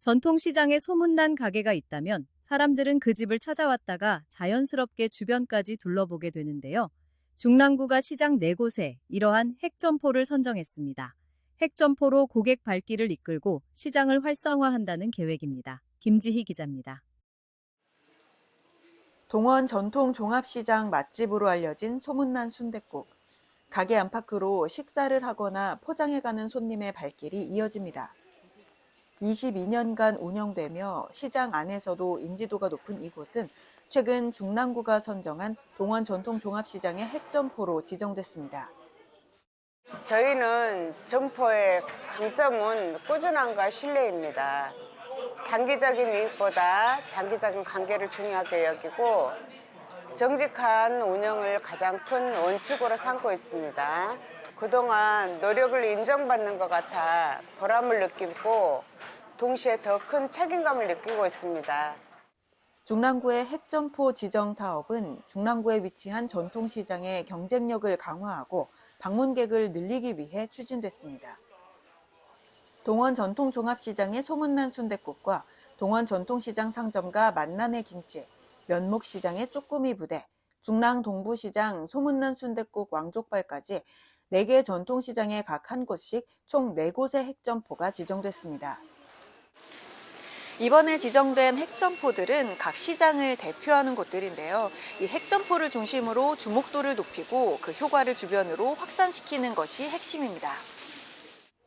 전통시장에 소문난 가게가 있다면 사람들은 그 집을 찾아왔다가 자연스럽게 주변까지 둘러보게 되는데요. 중랑구가 시장 네 곳에 이러한 핵점포를 선정했습니다. 핵점포로 고객 발길을 이끌고 시장을 활성화한다는 계획입니다. 김지희 기자입니다. 동원 전통 종합시장 맛집으로 알려진 소문난 순댓국. 가게 안팎으로 식사를 하거나 포장해가는 손님의 발길이 이어집니다. 22년간 운영되며 시장 안에서도 인지도가 높은 이곳은 최근 중랑구가 선정한 동원 전통 종합시장의 핵점포로 지정됐습니다. 저희는 점포의 강점은 꾸준함과 신뢰입니다. 단기적인 이익보다 장기적인 관계를 중요하게 여기고 정직한 운영을 가장 큰 원칙으로 삼고 있습니다. 그동안 노력을 인정받는 것 같아 보람을 느끼고 동시에 더 큰 책임감을 느끼고 있습니다. 중랑구의 핵점포 지정 사업은 중랑구에 위치한 전통시장의 경쟁력을 강화하고 방문객을 늘리기 위해 추진됐습니다. 동원 전통종합시장의 소문난 순댓국과 동원 전통시장 상점가 만난의 김치, 면목시장의 쭈꾸미 부대, 중랑 동부시장 소문난 순댓국 왕족발까지 4개 전통시장의 각한 곳씩 총 4곳의 핵점포가 지정됐습니다. 이번에 지정된 핵점포들은 각 시장을 대표하는 곳들인데요. 이 핵점포를 중심으로 주목도를 높이고 그 효과를 주변으로 확산시키는 것이 핵심입니다.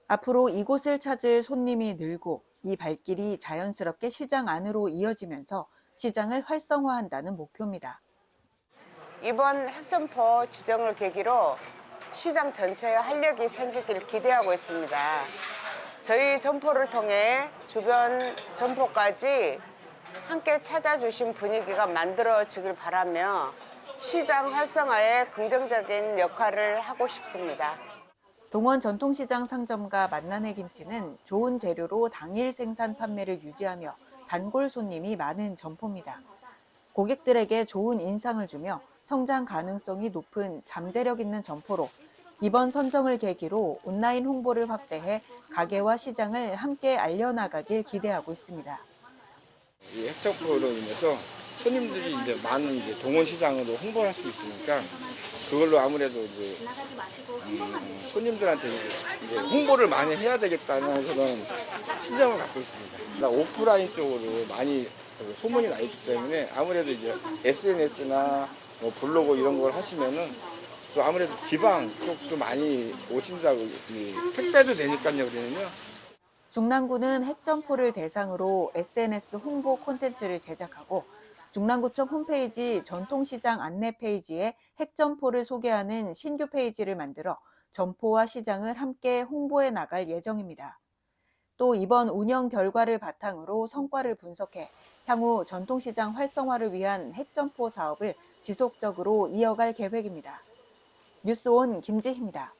앞으로 이곳을 찾을 손님이 늘고 이 발길이 자연스럽게 시장 안으로 이어지면서 시장을 활성화한다는 목표입니다. 이번 핵점포 지정을 계기로 시장 전체에 활력이 생기길 기대하고 있습니다. 저희 점포를 통해 주변 점포까지 함께 찾아주신 분위기가 만들어지길 바라며 시장 활성화에 긍정적인 역할을 하고 싶습니다. 동원 전통시장 상점가 만난의 김치는 좋은 재료로 당일 생산 판매를 유지하며 단골 손님이 많은 점포입니다. 고객들에게 좋은 인상을 주며 성장 가능성이 높은 잠재력 있는 점포로 이번 선정을 계기로 온라인 홍보를 확대해 가게와 시장을 함께 알려나가길 기대하고 있습니다. 이 핵점포로 인해서 손님들이 이제 많은 이제 동원 시장으로 홍보를 할 수 있으니까 그걸로 아무래도 이제 음, 손님들한테 이제 홍보를 많이 해야 되겠다는 그런 신념을 갖고 있습니다. 오프라인 쪽으로 많이 그 소문이 나 있기 때문에 아무래도 이제 SNS나 뭐 블로그 이런 걸 하시면은 또 아무래도 지방 쪽도 많이 오신다고 이 택배도 되니까요, 우리는요. 중랑구는 핵점포를 대상으로 SNS 홍보 콘텐츠를 제작하고 중랑구청 홈페이지 전통시장 안내 페이지에 핵점포를 소개하는 신규 페이지를 만들어 점포와 시장을 함께 홍보해 나갈 예정입니다. 또 이번 운영 결과를 바탕으로 성과를 분석해 향후 전통시장 활성화를 위한 핵점포 사업을 지속적으로 이어갈 계획입니다. 뉴스온 김지희입니다.